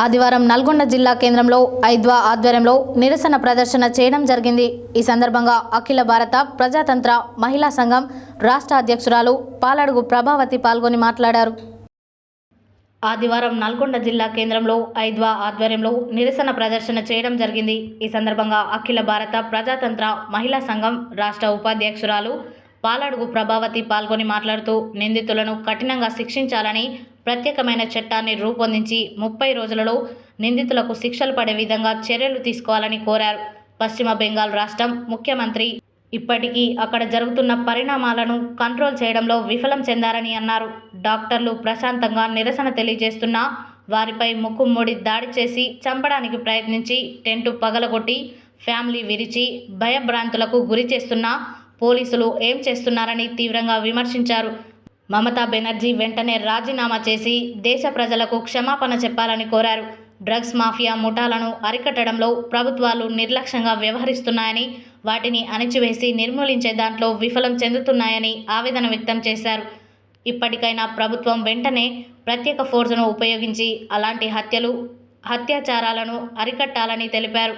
ఆదివారం నల్గొండ జిల్లా కేంద్రంలో ఐద్వా ఆధ్వర్యంలో నిరసన ప్రదర్శన చేయడం జరిగింది. ఈ సందర్భంగా అఖిల భారత ప్రజాతంత్ర మహిళా సంఘం రాష్ట్ర అధ్యక్షురాలు పాలడుగు ప్రభావతి పాల్గొని మాట్లాడారు. ఆదివారం నల్గొండ జిల్లా కేంద్రంలో ఐద్వా ఆధ్వర్యంలో నిరసన ప్రదర్శన చేయడం జరిగింది. ఈ సందర్భంగా అఖిల భారత ప్రజాతంత్ర మహిళా సంఘం రాష్ట్ర ఉపాధ్యక్షురాలు పాలడుగు ప్రభావతి పాల్గొని మాట్లాడుతూ నిందితులను కఠినంగా శిక్షించాలని ప్రత్యేకమైన చట్టాన్ని రూపొందించి ముప్పై రోజులలో నిందితులకు శిక్షలు పడే విధంగా చర్యలు తీసుకోవాలని కోరారు. పశ్చిమ బెంగాల్ రాష్ట్రం ముఖ్యమంత్రి ఇప్పటికీ అక్కడ జరుగుతున్న పరిణామాలను కంట్రోల్ చేయడంలో విఫలం చెందారని అన్నారు. డాక్టర్లు ప్రశాంతంగా నిరసన తెలియజేస్తున్నా వారిపై ముక్కుమ్మడి దాడి చేసి చంపడానికి ప్రయత్నించి టెంటు పగలగొట్టి ఫ్యామిలీ విరిచి భయభ్రాంతులకు గురి చేస్తున్న పోలీసులు ఏం చేస్తున్నారని తీవ్రంగా విమర్శించారు. మమతా బెనర్జీ వెంటనే రాజీనామా చేసి దేశ ప్రజలకు క్షమాపణ చెప్పాలని కోరారు. డ్రగ్స్ మాఫియా ముఠాలను అరికట్టడంలో ప్రభుత్వాలు నిర్లక్ష్యంగా వ్యవహరిస్తున్నాయని వాటిని అణిచివేసి నిర్మూలించే దాంట్లో విఫలం చెందుతున్నాయని ఆవేదన వ్యక్తం చేశారు. ఇప్పటికైనా ప్రభుత్వం వెంటనే ప్రత్యేక ఫోర్సును ఉపయోగించి అలాంటి హత్యలు అత్యాచారాలను అరికట్టాలని తెలిపారు.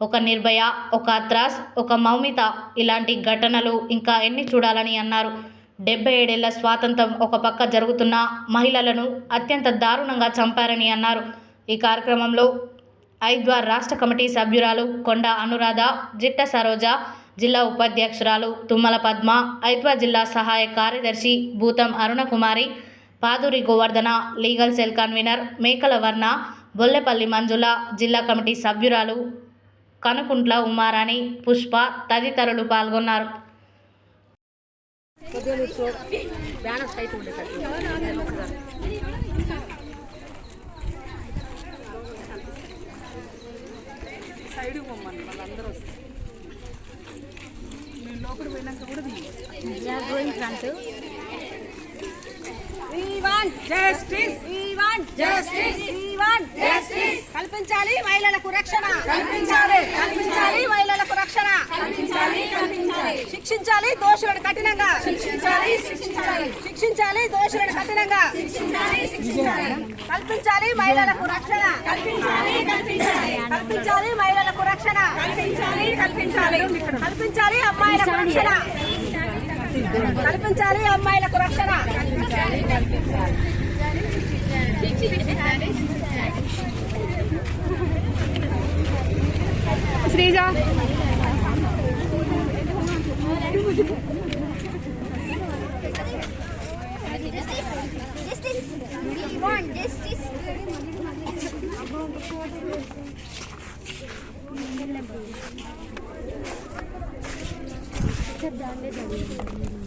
ఒక నిర్భయ ఒక అత్రాస్ ఒక మౌమిత ఇలాంటి ఘటనలు ఇంకా ఎన్ని చూడాలని అన్నారు. డెబ్బై ఏడేళ్ళ స్వాతంత్రం ఒక పక్క జరుగుతున్న మహిళలను అత్యంత దారుణంగా చంపారని అన్నారు. ఈ కార్యక్రమంలో ఐద్వార్ రాష్ట్ర కమిటీ సభ్యురాలు కొండ అనురాధ జిట్ట సరోజ జిల్లా ఉపాధ్యక్షురాలు తుమ్మల పద్మ ఐద్వా జిల్లా సహాయ కార్యదర్శి Bhutham Arunakumari Paduri Govardhana legal cell convener Mekala Varna Bollepalli మంజుల జిల్లా కమిటీ సభ్యురాలు కనుకుంట్ల ఉమారాణి పుష్ప తదితరులు పాల్గొన్నారు We want justice. We want justice. We want justice. కల్పించాలి మహిళలకు రక్షణ. కల్పించాలి కల్పించాలి మహిళలకు రక్షణ. కల్పించాలి కల్పించాలి. శిక్షించాలి దోషులను కఠినంగా. శిక్షించాలి శిక్షించాలి. శిక్షించాలి దోషులను కఠినంగా. శిక్షించాలి శిక్షించాలి. కల్పించాలి మహిళలకు రక్షణ. కల్పించాలి కల్పించాలి. కల్పించాలి మహిళలకు రక్షణ. కల్పించాలి కల్పించాలి. కల్పించాలి అమ్మాయిలకు రక్షణ. కల్పించాలి అమ్మాయిలకు రక్షణ. శ్రీజ Justice. Süreyya.